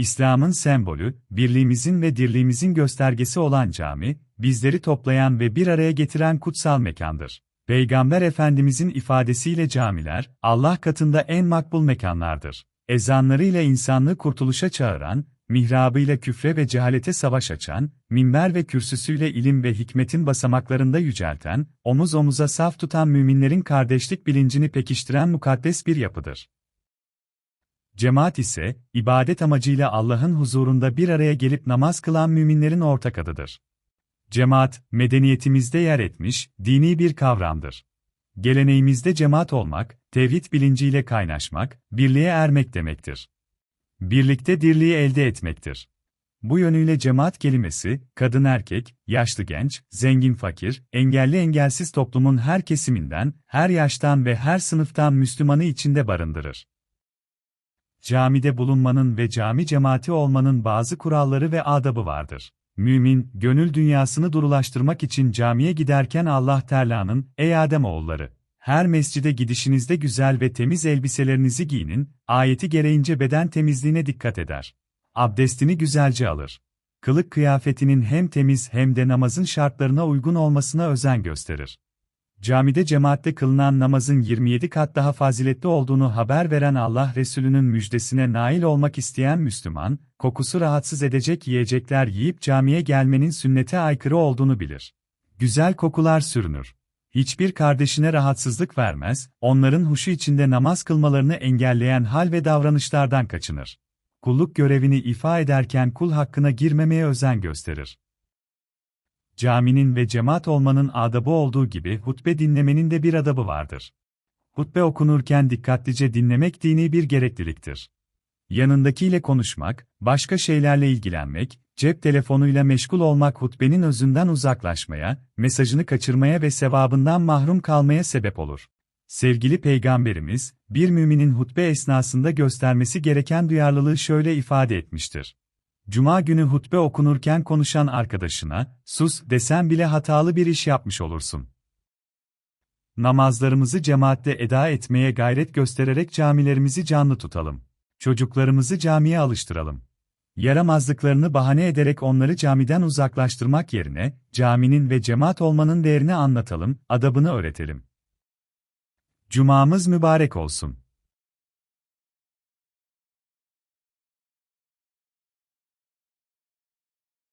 İslam'ın sembolü, birliğimizin ve dirliğimizin göstergesi olan cami, bizleri toplayan ve bir araya getiren kutsal mekandır. Peygamber Efendimizin ifadesiyle camiler, Allah katında en makbul mekanlardır. Ezanlarıyla insanlığı kurtuluşa çağıran, mihrabıyla küfre ve cehalete savaş açan, minber ve kürsüsüyle ilim ve hikmetin basamaklarında yücelten, omuz omuza saf tutan müminlerin kardeşlik bilincini pekiştiren mukaddes bir yapıdır. Cemaat ise, ibadet amacıyla Allah'ın huzurunda bir araya gelip namaz kılan müminlerin ortak adıdır. Cemaat, medeniyetimizde yer etmiş, dini bir kavramdır. Geleneğimizde cemaat olmak, tevhid bilinciyle kaynaşmak, birliğe ermek demektir. Birlikte dirliği elde etmektir. Bu yönüyle cemaat kelimesi, kadın erkek, yaşlı genç, zengin fakir, engelli engelsiz toplumun her kesiminden, her yaştan ve her sınıftan Müslümanı içinde barındırır. Camide bulunmanın ve cami cemaati olmanın bazı kuralları ve adabı vardır. Mümin, gönül dünyasını durulaştırmak için camiye giderken Allah Teala'nın, ey Adem oğulları, her mescide gidişinizde güzel ve temiz elbiselerinizi giyinin, ayeti gereğince beden temizliğine dikkat eder. Abdestini güzelce alır. Kılık kıyafetinin hem temiz hem de namazın şartlarına uygun olmasına özen gösterir. Camide cemaatte kılınan namazın 27 kat daha faziletli olduğunu haber veren Allah Resulü'nün müjdesine nail olmak isteyen Müslüman, kokusu rahatsız edecek yiyecekler yiyip camiye gelmenin sünnete aykırı olduğunu bilir. Güzel kokular sürünür. Hiçbir kardeşine rahatsızlık vermez, onların huşu içinde namaz kılmalarını engelleyen hal ve davranışlardan kaçınır. Kulluk görevini ifa ederken kul hakkına girmemeye özen gösterir caminin ve cemaat olmanın adabı olduğu gibi hutbe dinlemenin de bir adabı vardır. Hutbe okunurken dikkatlice dinlemek dini bir gerekliliktir. Yanındakiyle konuşmak, başka şeylerle ilgilenmek, cep telefonuyla meşgul olmak hutbenin özünden uzaklaşmaya, mesajını kaçırmaya ve sevabından mahrum kalmaya sebep olur. Sevgili Peygamberimiz, bir müminin hutbe esnasında göstermesi gereken duyarlılığı şöyle ifade etmiştir. Cuma günü hutbe okunurken konuşan arkadaşına, sus desen bile hatalı bir iş yapmış olursun. Namazlarımızı cemaatte eda etmeye gayret göstererek camilerimizi canlı tutalım. Çocuklarımızı camiye alıştıralım. Yaramazlıklarını bahane ederek onları camiden uzaklaştırmak yerine, caminin ve cemaat olmanın değerini anlatalım, adabını öğretelim. Cumamız mübarek olsun.